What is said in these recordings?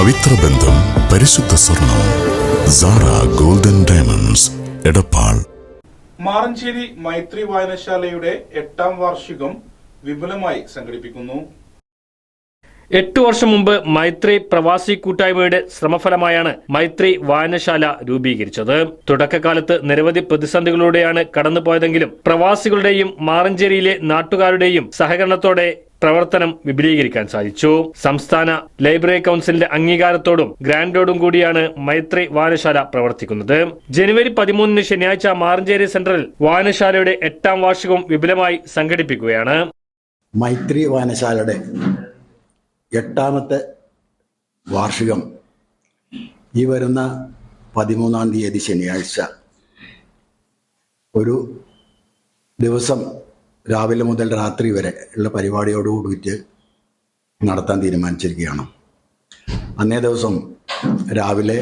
പവിത്ര ബന്ധം പരിശുദ്ധ സ്വർണം സാറ ഗോൾഡൻ ഡയമണ്ട്സ് എടപ്പാൾ. മാറഞ്ചേരി മൈത്രി വായനശാലയുടെ എട്ടാം വാർഷികം വിപുലമായി സംഘടിപ്പിക്കുന്നു. എട്ടു വർഷം മുമ്പ് മൈത്രി പ്രവാസി കൂട്ടായ്മയുടെ ശ്രമഫലമായാണ് മൈത്രി വായനശാല രൂപീകരിച്ചത്. തുടക്കകാലത്ത് നിരവധി പ്രതിസന്ധികളിലൂടെയാണ് കടന്നുപോയതെങ്കിലും പ്രവാസികളുടെയും മാറഞ്ചേരിയിലെ നാട്ടുകാരുടെയും സഹകരണത്തോടെ പ്രവർത്തനം വിപുലീകരിക്കാൻ സാധിച്ചു. സംസ്ഥാന ലൈബ്രറി കൗൺസിലിന്റെ അംഗീകാരത്തോടും ഗ്രാൻഡോടും കൂടിയാണ് മൈത്രി വായനശാല പ്രവർത്തിക്കുന്നത്. ജനുവരി പതിമൂന്നിന് ശനിയാഴ്ച മാറഞ്ചേരി സെന്ററിൽ വായനശാലയുടെ എട്ടാം വാർഷികവും വിപുലമായി സംഘടിപ്പിക്കുകയാണ്. മൈത്രി വായനശാലയുടെ എട്ടാമത്തെ വാർഷികം ഈ വരുന്ന പതിമൂന്നാം തീയതി ശനിയാഴ്ച. ഒരു ദിവസം രാവിലെ മുതൽ രാത്രി വരെ ഉള്ള പരിപാടിയോടുകൂടിയിട്ട് നടത്താൻ തീരുമാനിച്ചിരിക്കുകയാണ്. അന്നേ ദിവസം രാവിലെ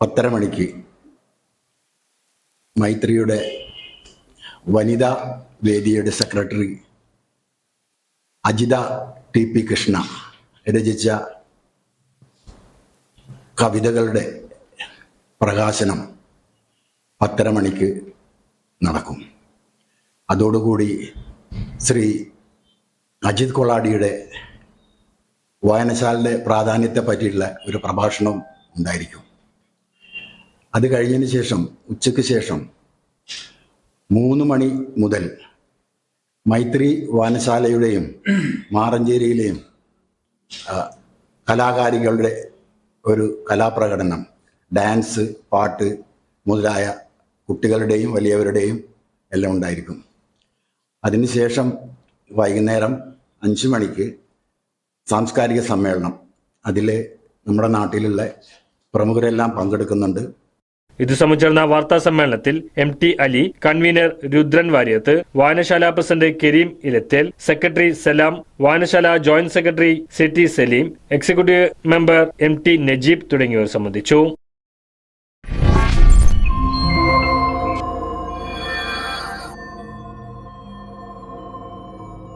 പത്തര മണിക്ക് മൈത്രിയുടെ വനിതാ വേദിയുടെ secretary Ajitha T P Krishna രചിച്ച കവിതകളുടെ പ്രകാശനം പത്തര മണിക്ക് നടക്കും. അതോടുകൂടി ശ്രീ അജിത് കൊളാടിയുടെ വായനശാലയുടെ പ്രാധാന്യത്തെ പറ്റിയുള്ള ഒരു പ്രഭാഷണം ഉണ്ടായിരിക്കും. അത് കഴിഞ്ഞതിന് ശേഷം ഉച്ചയ്ക്ക് ശേഷം മൂന്ന് മണി മുതൽ മൈത്രി വായനശാലയുടെയും മാറഞ്ചേരിയിലെയും കലാകാരികളുടെ ഒരു കലാപ്രകടനം ഡാൻസ് പാട്ട് മുതലായ കുട്ടികളുടെയും വലിയവരുടെയും എല്ലാം ഉണ്ടായിരിക്കും. അതിനുശേഷം വൈകുന്നേരം അഞ്ച് മണിക്ക് സാംസ്കാരിക സമ്മേളനം. അതിൽ നമ്മുടെ നാട്ടിലുള്ള പ്രമുഖരെല്ലാം പങ്കെടുക്കുന്നുണ്ട്. ഇത് സംബന്ധിച്ചിരുന്ന വാർത്താ സമ്മേളനത്തിൽ M T Ali convener Rudran Variyath വായനശാല പ്രസിഡന്റ് കരീം ഇലത്തേൽ സെക്രട്ടറി സലാം വായനശാല joint secretary C T Saleem executive member M T Najeeb തുടങ്ങിയവർ സംബന്ധിച്ചു.